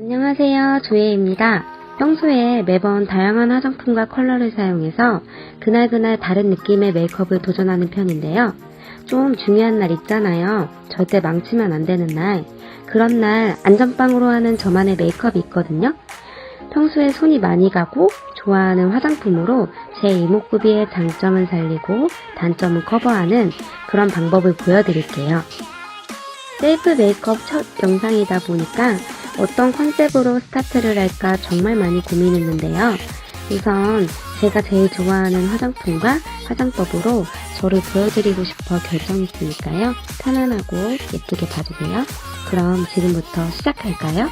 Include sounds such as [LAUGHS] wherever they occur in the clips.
안녕하세요. 조예입니다. 평소에 매번 다양한 화장품과 컬러를 사용해서 그날그날 다른 느낌의 메이크업을 도전하는 편인데요. 좀 중요한 날 있잖아요. 절대 망치면 안 되는 날. 그런 날 안전빵으로 하는 저만의 메이크업이 있거든요. 평소에 손이 많이 가고 좋아하는 화장품으로 제 이목구비의 장점을 살리고 단점을 커버하는 그런 방법을 보여드릴게요. 셀프 메이크업 첫 영상이다 보니까 어떤 컨셉으로 스타트를 할까 정말 많이 고민했는데요. 우선 제가 제일 좋아하는 화장품과 화장법으로 저를 보여드리고 싶어 결정했으니까요. 편안하고 예쁘게 봐주세요. 그럼 지금부터 시작할까요?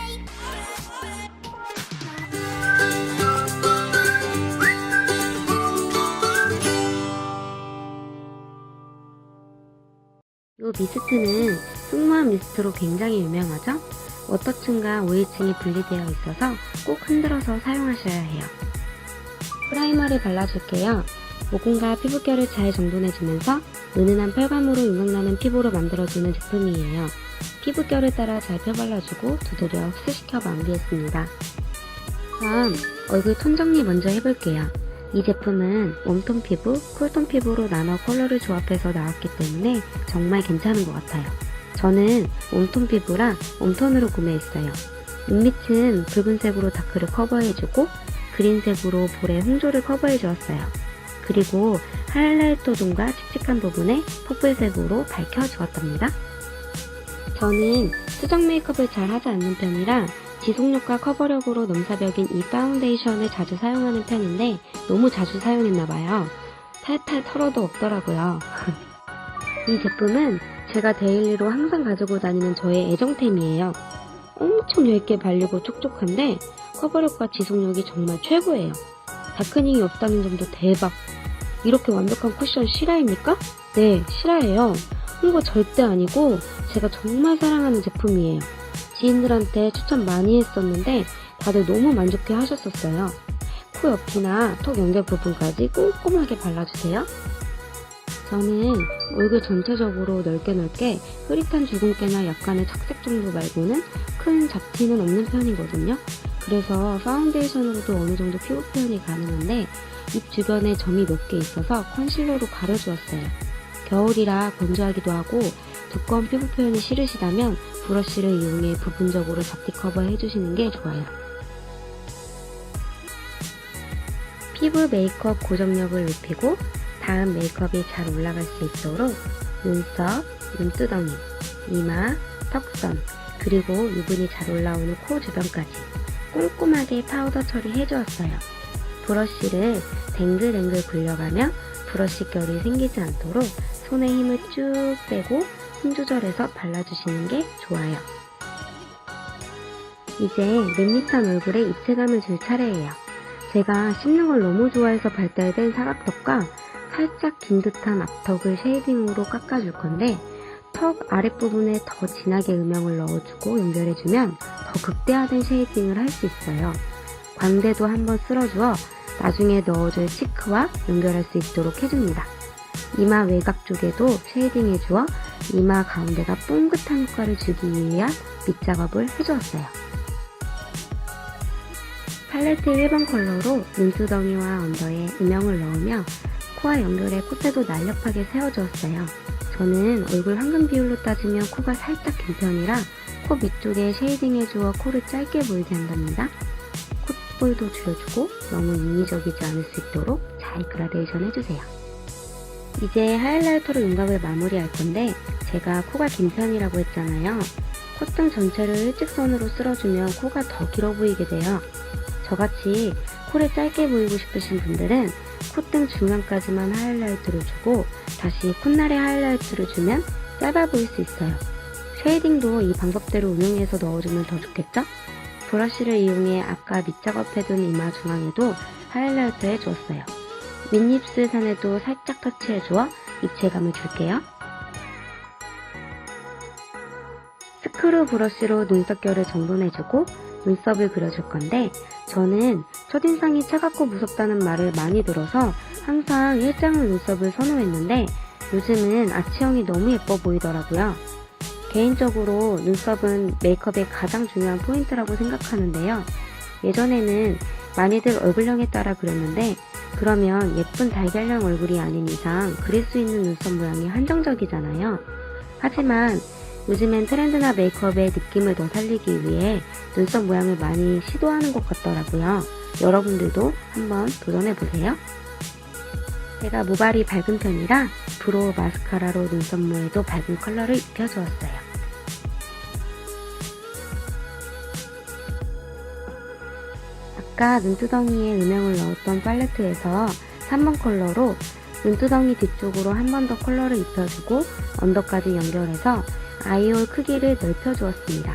이 미스트는 승무한 미스트로 굉장히 유명하죠? 워터층과 오일층이 분리되어 있어서 꼭 흔들어서 사용하셔야 해요. 프라이머를 발라줄게요. 모공과 피부결을 잘 정돈해주면서 은은한 펄감으로 윤곽나는 피부로 만들어주는 제품이에요. 피부결을 따라 잘 펴발라주고 두드려 흡수시켜 마무리했습니다. 다음 얼굴 톤 정리 먼저 해볼게요. 이 제품은 웜톤 피부, 쿨톤 피부로 나눠 컬러를 조합해서 나왔기 때문에 정말 괜찮은 것 같아요. 저는 웜톤 피부라 웜톤으로 구매했어요. 눈밑은 붉은색으로 다크를 커버해주고 그린색으로 볼의 홍조를 커버해주었어요. 그리고 하이라이터 존과 칙칙한 부분에 퍼플색으로 밝혀주었답니다. 저는 수정 메이크업을 잘 하지 않는 편이라 지속력과 커버력으로 넘사벽인 이 파운데이션을 자주 사용하는 편인데 너무 자주 사용했나봐요. 탈탈 털어도 없더라고요. [LAUGHS] 이 제품은 제가 데일리로 항상 가지고 다니는 저의 애정템이에요. 엄청 얇게 발리고 촉촉한데 커버력과 지속력이 정말 최고예요. 다크닝이 없다는 점도 대박. 이렇게 완벽한 쿠션 실화입니까? 네, 실화예요. 홍보 절대 아니고 제가 정말 사랑하는 제품이에요. 지인들한테 추천 많이 했었는데 다들 너무 만족해 하셨었어요. 코 옆이나 턱 연결 부분까지 꼼꼼하게 발라주세요. 저는 얼굴 전체적으로 넓게 넓게 흐릿한 주근깨나 약간의 착색 정도 말고는 큰 잡티는 없는 편이거든요. 그래서 파운데이션으로도 어느 정도 피부 표현이 가능한데 입 주변에 점이 몇 개 있어서 컨실러로 가려주었어요. 겨울이라 건조하기도 하고 두꺼운 피부 표현이 싫으시다면 브러쉬를 이용해 부분적으로 잡티 커버 해주시는 게 좋아요. 피부 메이크업 고정력을 높이고 다음 메이크업이 잘 올라갈 수 있도록 눈썹, 눈두덩이, 이마, 턱선, 그리고 유분이 잘 올라오는 코 주변까지 꼼꼼하게 파우더 처리해 주었어요. 브러쉬를 댕글댕글 굴려가며 브러쉬 결이 생기지 않도록 손에 힘을 쭉 빼고 힘 조절해서 발라주시는 게 좋아요. 이제 밋밋한 얼굴에 입체감을 줄 차례예요. 제가 씹는 걸 너무 좋아해서 발달된 사각턱과 살짝 긴 듯한 앞턱을 쉐이딩으로 깎아줄 건데 턱 아랫부분에 더 진하게 음영을 넣어주고 연결해주면 더 극대화된 쉐이딩을 할 수 있어요. 광대도 한번 쓸어주어 나중에 넣어줄 치크와 연결할 수 있도록 해줍니다. 이마 외곽 쪽에도 쉐이딩 해주어 이마 가운데가 뽕긋한 효과를 주기 위한 밑작업을 해주었어요. 팔레트 1번 컬러로 눈두덩이와 언더에 음영을 넣으며 코와 연결해 콧대도 날렵하게 세워주었어요. 저는 얼굴 황금 비율로 따지면 코가 살짝 긴 편이라 코 밑쪽에 쉐이딩 해주어 코를 짧게 보이게 한답니다. 콧볼도 줄여주고 너무 인위적이지 않을 수 있도록 잘 그라데이션 해주세요. 이제 하이라이터로 윤곽을 마무리할 건데 제가 코가 긴 편이라고 했잖아요. 콧등 전체를 일직선으로 쓸어주면 코가 더 길어 보이게 돼요. 저같이 코를 짧게 보이고 싶으신 분들은 콧등 중간까지만 하이라이트를 주고 다시 콧날에 하이라이트를 주면 짧아 보일 수 있어요. 쉐이딩도 이 방법대로 응용해서 넣어주면 더 좋겠죠? 브러쉬를 이용해 아까 밑작업해둔 이마 중앙에도 하이라이트 해주었어요. 밑입술 산에도 살짝 터치해주어 입체감을 줄게요. 스크루 브러쉬로 눈썹결을 정돈해주고 눈썹을 그려줄 건데 저는 첫인상이 차갑고 무섭다는 말을 많이 들어서 항상 일장을 눈썹을 선호했는데 요즘은 아치형이 너무 예뻐 보이더라고요. 개인적으로 눈썹은 메이크업의 가장 중요한 포인트라고 생각하는데요. 예전에는 많이들 얼굴형에 따라 그렸는데 그러면 예쁜 달걀형 얼굴이 아닌 이상 그릴 수 있는 눈썹 모양이 한정적이잖아요. 하지만 요즘엔 트렌드나 메이크업의 느낌을 더 살리기 위해 눈썹 모양을 많이 시도하는 것 같더라고요. 여러분들도 한번 도전해보세요. 제가 모발이 밝은 편이라 브로우 마스카라로 눈썹모에도 밝은 컬러를 입혀주었어요. 아까 눈두덩이에 음영을 넣었던 팔레트에서 3번 컬러로 눈두덩이 뒤쪽으로 한 번 더 컬러를 입혀주고 언더까지 연결해서 아이홀 크기를 넓혀주었습니다.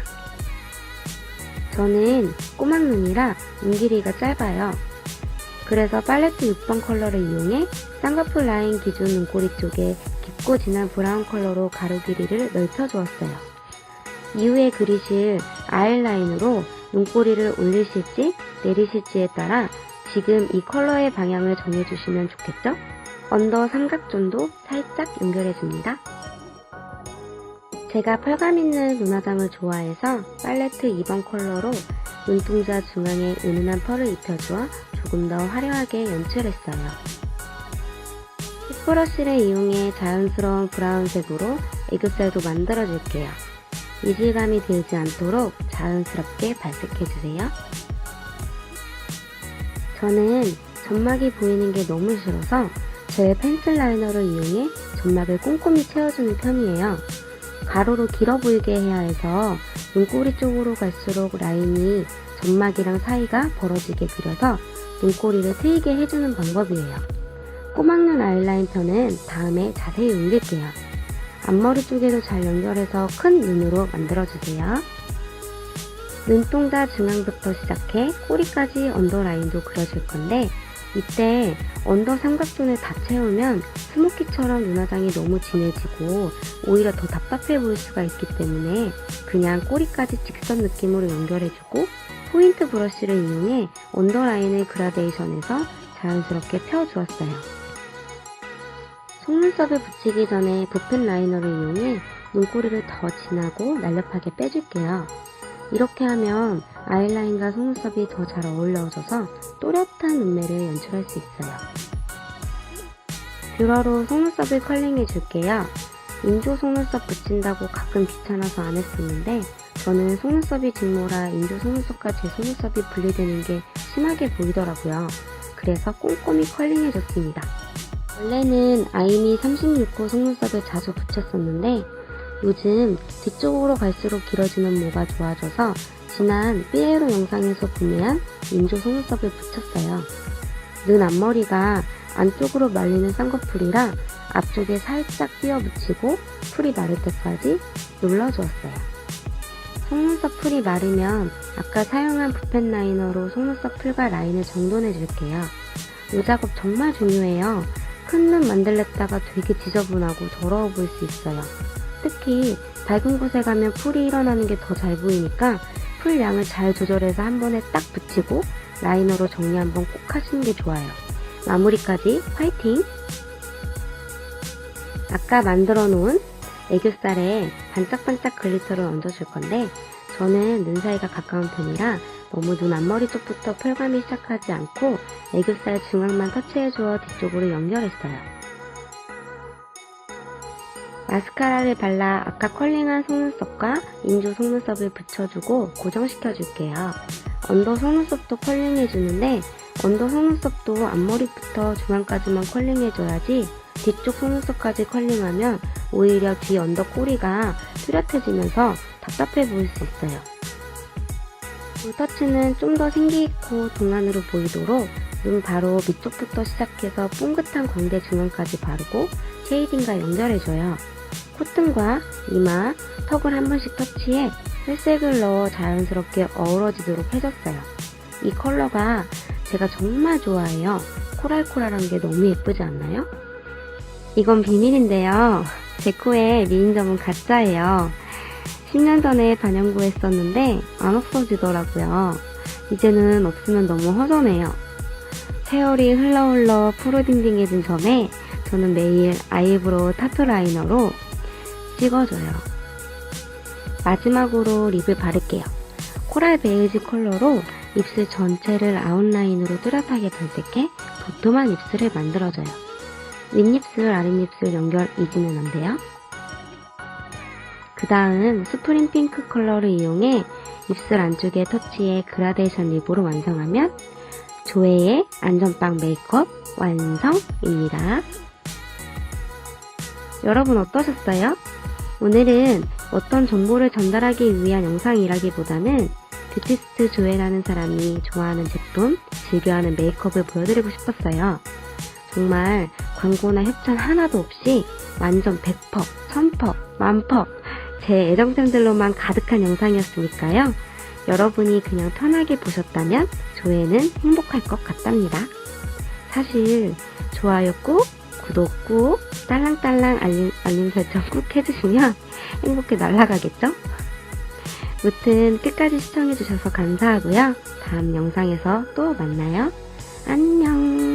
저는 꼬막 눈이라 눈 길이가 짧아요. 그래서 팔레트 6번 컬러를 이용해 쌍꺼풀 라인 기준 눈꼬리 쪽에 깊고 진한 브라운 컬러로 가로 길이를 넓혀주었어요. 이후에 그리실 아이라인으로 눈꼬리를 올리실지 내리실지에 따라 지금 이 컬러의 방향을 정해주시면 좋겠죠? 언더 삼각존도 살짝 연결해줍니다. 제가 펄감 있는 눈화장을 좋아해서 팔레트 2번 컬러로 눈동자 중앙에 은은한 펄을 입혀주어 조금 더 화려하게 연출했어요. 힙브러쉬를 이용해 자연스러운 브라운색으로 애교살도 만들어줄게요. 이질감이 들지 않도록 자연스럽게 발색해주세요. 저는 점막이 보이는 게 너무 싫어서 제 펜슬 라이너를 이용해 점막을 꼼꼼히 채워주는 편이에요. 가로로 길어 보이게 해야 해서 눈꼬리 쪽으로 갈수록 라인이 점막이랑 사이가 벌어지게 그려서 눈꼬리를 트이게 해주는 방법이에요. 꼬막눈 아이라인 편은 다음에 자세히 올릴게요. 앞머리 쪽에도 잘 연결해서 큰 눈으로 만들어주세요. 눈동자 중앙부터 시작해 꼬리까지 언더라인도 그려줄 건데 이때 언더 삼각존을 다 채우면 스모키처럼 눈화장이 너무 진해지고 오히려 더 답답해 보일 수가 있기 때문에 그냥 꼬리까지 직선 느낌으로 연결해주고 포인트 브러쉬를 이용해 언더라인을 그라데이션해서 자연스럽게 펴주었어요. 속눈썹을 붙이기 전에 붓펜 라이너를 이용해 눈꼬리를 더 진하고 날렵하게 빼줄게요. 이렇게 하면 아이라인과 속눈썹이 더 잘 어울려져서 또렷한 눈매를 연출할 수 있어요. 뷰러로 속눈썹을 컬링해 줄게요. 인조 속눈썹 붙인다고 가끔 귀찮아서 안 했었는데 저는 속눈썹이 직모라 인조 속눈썹과 제 속눈썹이 분리되는 게 심하게 보이더라고요. 그래서 꼼꼼히 컬링해 줬습니다. 원래는 아이미 36호 속눈썹을 자주 붙였었는데 요즘 뒤쪽으로 갈수록 길어지는 모가 좋아져서 지난 삐에로 영상에서 구매한 인조 속눈썹을 붙였어요. 눈 앞머리가 안쪽으로 말리는 쌍꺼풀이라 앞쪽에 살짝 띄어 붙이고 풀이 마를 때까지 눌러주었어요. 속눈썹 풀이 마르면 아까 사용한 붓펜 라이너로 속눈썹 풀과 라인을 정돈해 줄게요. 이 작업 정말 중요해요. 큰 눈 만들랬다가 되게 지저분하고 더러워 보일 수 있어요. 특히 밝은 곳에 가면 풀이 일어나는 게 더 잘 보이니까 풀 양을 잘 조절해서 한 번에 딱 붙이고 라이너로 정리 한번 꼭 하시는 게 좋아요. 마무리까지 화이팅! 아까 만들어 놓은 애교살에 반짝반짝 글리터를 얹어줄 건데 저는 눈 사이가 가까운 편이라 너무 눈 앞머리 쪽부터 펄감이 시작하지 않고 애교살 중앙만 터치해주어 뒤쪽으로 연결했어요. 마스카라를 발라 아까 컬링한 속눈썹과 인조 속눈썹을 붙여주고 고정시켜줄게요. 언더 속눈썹도 컬링해주는데 언더 속눈썹도 앞머리부터 중앙까지만 컬링해줘야지 뒤쪽 속눈썹까지 컬링하면 오히려 뒤 언더 꼬리가 뚜렷해지면서 답답해 보일 수 있어요. 볼터치는 좀 더 생기있고 동안으로 보이도록 눈 바로 밑쪽부터 시작해서 뽕긋한 광대 중앙까지 바르고 쉐이딩과 연결해줘요. 콧등과 이마, 턱을 한 번씩 터치해 회색을 넣어 자연스럽게 어우러지도록 해줬어요. 이 컬러가 제가 정말 좋아해요. 코랄코랄한 게 너무 예쁘지 않나요? 이건 비밀인데요. [LAUGHS] 제 코에 미인점은 가짜예요. 10년 전에 반영구 했었는데 안 없어지더라고요. 이제는 없으면 너무 허전해요. 세월이 흘러 흘러 푸르딩딩해진 점에 저는 매일 아이브로우 타투 라이너로 찍어줘요. 마지막으로 립을 바를게요. 코랄 베이지 컬러로 입술 전체를 아웃라인으로 뚜렷하게 발색해 도톰한 입술을 만들어줘요. 윗입술, 아랫입술 연결 잊으면 안 돼요. 그 다음 스프링 핑크 컬러를 이용해 입술 안쪽에 터치해 그라데이션 립으로 완성하면 조회의 안전빵 메이크업 완성입니다. 여러분 어떠셨어요? 오늘은 어떤 정보를 전달하기 위한 영상이라기보다는 뷰티스트 조회라는 사람이 좋아하는 제품, 즐겨하는 메이크업을 보여드리고 싶었어요. 정말 광고나 협찬 하나도 없이 완전 100%, 1000%, 만퍼 제 애정템들로만 가득한 영상이었으니까요. 여러분이 그냥 편하게 보셨다면 조회는 행복할 것 같답니다. 사실 좋아요 꾹, 구독 꾹, 딸랑딸랑 알림, 알림 설정 꾹 해주시면 행복해 날아가겠죠? 무튼 끝까지 시청해주셔서 감사하고요. 다음 영상에서 또 만나요. 안녕.